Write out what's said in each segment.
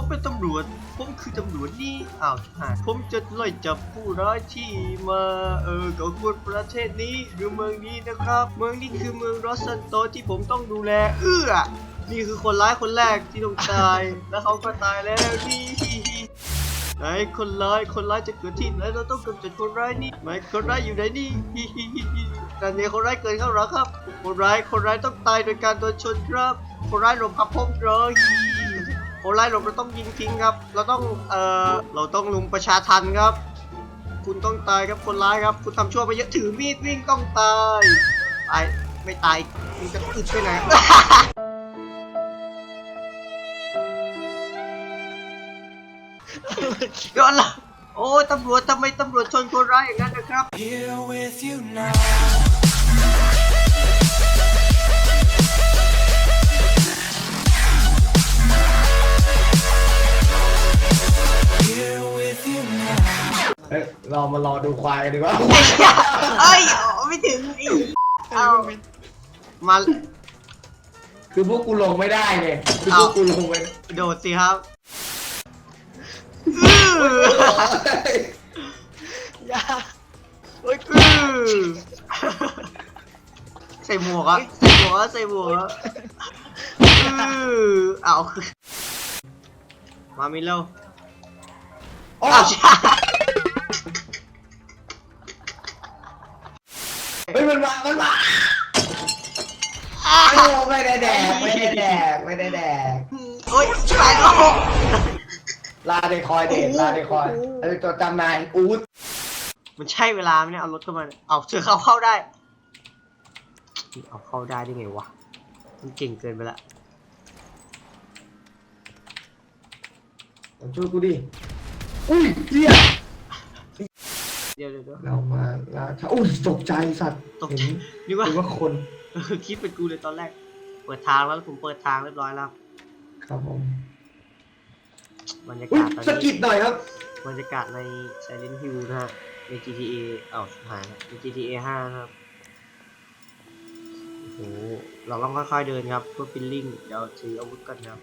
ผมเป็นตำรวจ ผมคือตำรวจนี่อ้าวชิบหายผมจะไล่จับผู้ร้ายที่มาเออก่อกวนประเทศนี้หรือเมืองนี้นะครับ เมืองนี้คือเมืองรอสซันโตที่ผมต้องดูแล เอื้อ นี่คือคนร้ายคนแรกที่ต้องตาย แล้วเขาก็ตายแล้วนี่ไหนคนร้ายคนร้ายจะเกิดที่ไหนเราต้องกำจัดคนร้ายนี่ไหนคนร้ายอยู่ไหนนี่แต่เนี่ยคนร้ายเกิดเข้าหลังครับ คนร้ายคนร้ายต้องตายโดยการโดนชนครับ คนร้ายหลบครับผมเลย คนร้ายหลบเราต้องยิงทิ้งครับ เราต้องเอ่อเราต้องลุมประชาทันครับ คุณต้องตายครับคนร้ายครับ คุณทำชั่วไปเยอะถือมีดวิ่งต้องตายตายไม่ตายมึงจะอึดไปไหนย้อนละโอ้ตำรวจทำไมตำรวจชนคนร้ายอย่างนั้นนะครับ เฮ้ยเรามารอดูควายกันดีกว่าเอ้ยเอาไม่ถึงอีกเอามาคือพวกกูลงไม่ได้ไงคือพวกกูลงไม่ได้โดดสิครับอื้ออย่าโอ้ยอื้อใส่หมวกอะใส่หมวกอะใส่หมวกอะอื้อเอาคือมามิเร็วอ๋อ อ้าวใช่ เฮ้ยมันมามันมาโอ้ไม่ได้แดกไม่ได้แดกไม่ได้แดกโอ้ยไปโอ้ลาเดคอยเดทลาเดคอยเออจดจำนายอูดมันใช่เวลาไหมเนี่ยเอารถเข้ามาเนี่ยเอาเสือเข้าเข้าได้ เอาเข้าได้ได้ไงวะ มันเก่งเกินไปละช่วยกูดิอุ้ยเจี๊ย เดี๋ยวเดี๋ยวเดี๋ยวเรามาลาชาอุ้ยตกใจสัตว์ตกใจเห็นนึกว่านึกว่าคนเออคิดเป็นกูเลยตอนแรก เปิดทางแล้วผมเปิดทางเรียบร้อยแล้วครับผมบรรยาอุ้ยกาศตอนสะกินี้ดหน่อยครับ บรรยากาศใน Silent Hill นะฮะใน GTA เอ้าหายแล้วใน GTA 5นะครับโอ้โหเราต้องค่อยๆเดินครับเพื่อฟิลลิ่งเดี๋ยวถืออาวุธกันครับ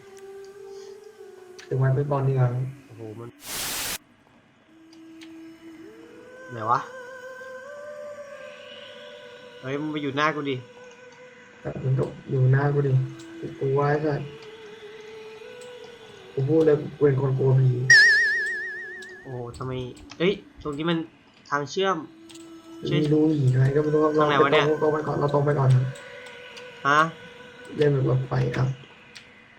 ถึงไม้เป็นบอลดีกว่าโอ้โหมัน ไหนวะ เฮ้ยมึงไปอยู่หน้ากูดิแต่มันตกอยู่หน้ากูดิกูไว้สัตว์กูพูดเลยกูเป็นคนกลัวผีโอ้โหทำไมเอ้ย ตรงนี้มันทางเชื่อมใช่ไม่รู้ผีอะไรก็ไม่รู้ครับทางไหนวะเนี่ย เราตรงไปก่อนเราตรงไปก่อนครับฮะเล่นแบบรถไฟครับ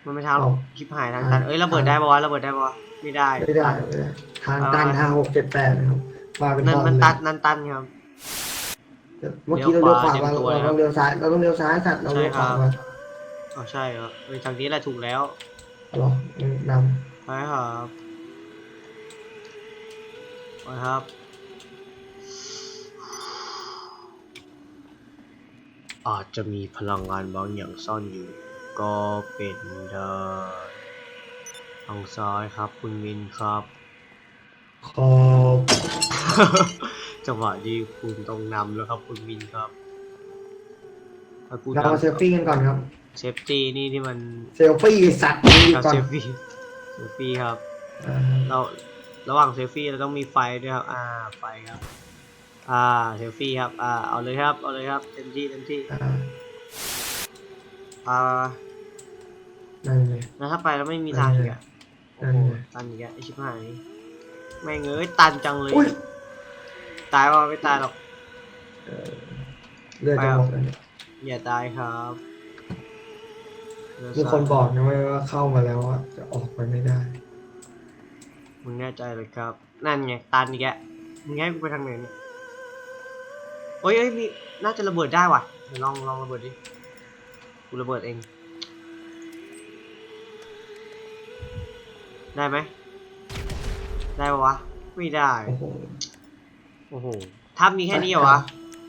มันไม่ทางเอาชิบหายทางตัน เอ้ยระเบิดได้ปะวะระเบิดได้ปะวะไม่ได้ ไม่ได้ไม่ได้ทางตันเอาห้าหกเจ็ดแปดนะครับ มาเป็นนั่นตอนมันเลยตันนั่นตันครับ เมื่อกี้เราเลี้ยวขวาเลี้มายวขวาเราต้องเลี้ยวซ้ายเราต้องเลี้ยวซ้ายสัตว์เราเลี้ยวขวาใช่ครับมาอ๋อใช่เหรอเออทางนี้แหละถูกแล้วหรอนไปครับไปครับ อาจจะมีพลังงานบางอย่างซ่อนอยู่ ก็เป็นได้ทางซ้ายครับ คุณมินครับำขอบ จังหวะนี้คุณต้องนำแล้วครับ คุณมินครับถ้าคุณเรามาเซลฟี่กันก่อนครับเซฟตี้นี่ที่มันเซลฟี่สัตว์นี่ครับก่อนเซฟฟี่เซฟฟี่ครับ อ่าเราระหว่างเซลฟี่เราต้องมีไฟด้วยครับ อ่า ไฟครับ อ่า เซลฟี่ครับ อ่า เอาเลยครับ เอาเลยครับ เต็มที่ เต็มที่ อ่าอ่า นั่นเลย แล้วถ้าไปแล้วไม่มีทางอีกอะโอ้โหเออตันอีกอะไอชิบหาย แม่งเอ้ย ตันจังเลย อุ้ย ตายว่าไม่ตายหรอก เออเลือดจะหมดแล้วเนี่ยอย่าตายครับเดี๋ยวมีคนบอกนะเว้ยว่าเข้ามาแล้วอะจะออกไปไม่ได้ มึงแน่ใจเลยครับ นั่นไงตันอีกแกมึงให้กูไปทางไหนเนี่ยโอ้ยเอ้ยมีน่าจะระเบิดได้ว่ะเดี๋ยวลองลองระเบิดดิ กูระเบิดเอง ได้ไหม ได้ปะวะ ไม่ได้ โอ้โห โอ้โหถ้ามีแค่นี้เหรอวะ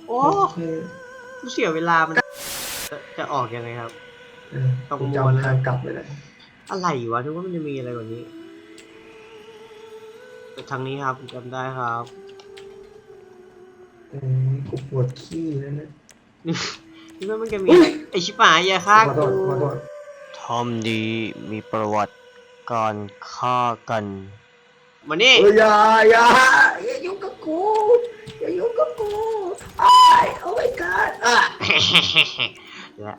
โอ้โอเคกูเสียเวลามันจะจะออกยังไงครับ เออต้องผมม้วนแล้วจำทางกลับไปเลยอะไรวะนึกว่ามันจะมีอะไรกว่านี้แต่ทางนี้ครับจำได้ครับอืมกูปวดขี้แล้วเนี่ยนึกว่ามันจะมีอุ๊ยไอชิบหายอย่าฆ่าขอโทกูษขอโทษทอมดีมีประวัติการฆ่ากันมานี่เอออย่าอย่าอย่ายุ่ง กับกูอย่ายุ่งกับกูอ้ายโอ้ my god อะและ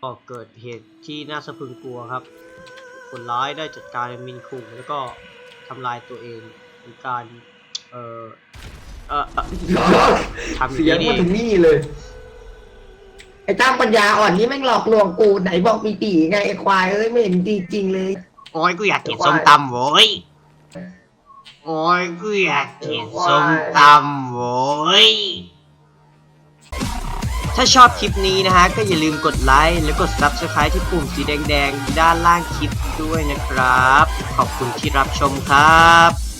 ก็เกิดเหตุที่น่าสะพรึงกลัวครับ คนร้ายได้จัดการมินคุงแล้วก็ทำลายตัวเองในการ เอ่อเอ่อเอ่อทำอย่างนี้เสียงมาถึงนี่เลย ไอ้ตั้งปัญญาอ่อนนี่แม่งหลอกลวงกูไหนบอกมีตีไงไอ้ควายเอ้ยไม่เห็นดีจริงเลย โอ้ยกูอยากกินส้มตำโว้ย โอ้ยกูอยากกินส้มตำโว้ย ถ้าชอบคลิปนี้นะฮะ ก็อย่าลืมกดไลค์และกด Subscribe ที่ปุ่มสีแดงๆ ด้านล่างคลิปด้วยนะครับ ขอบคุณที่รับชมครับ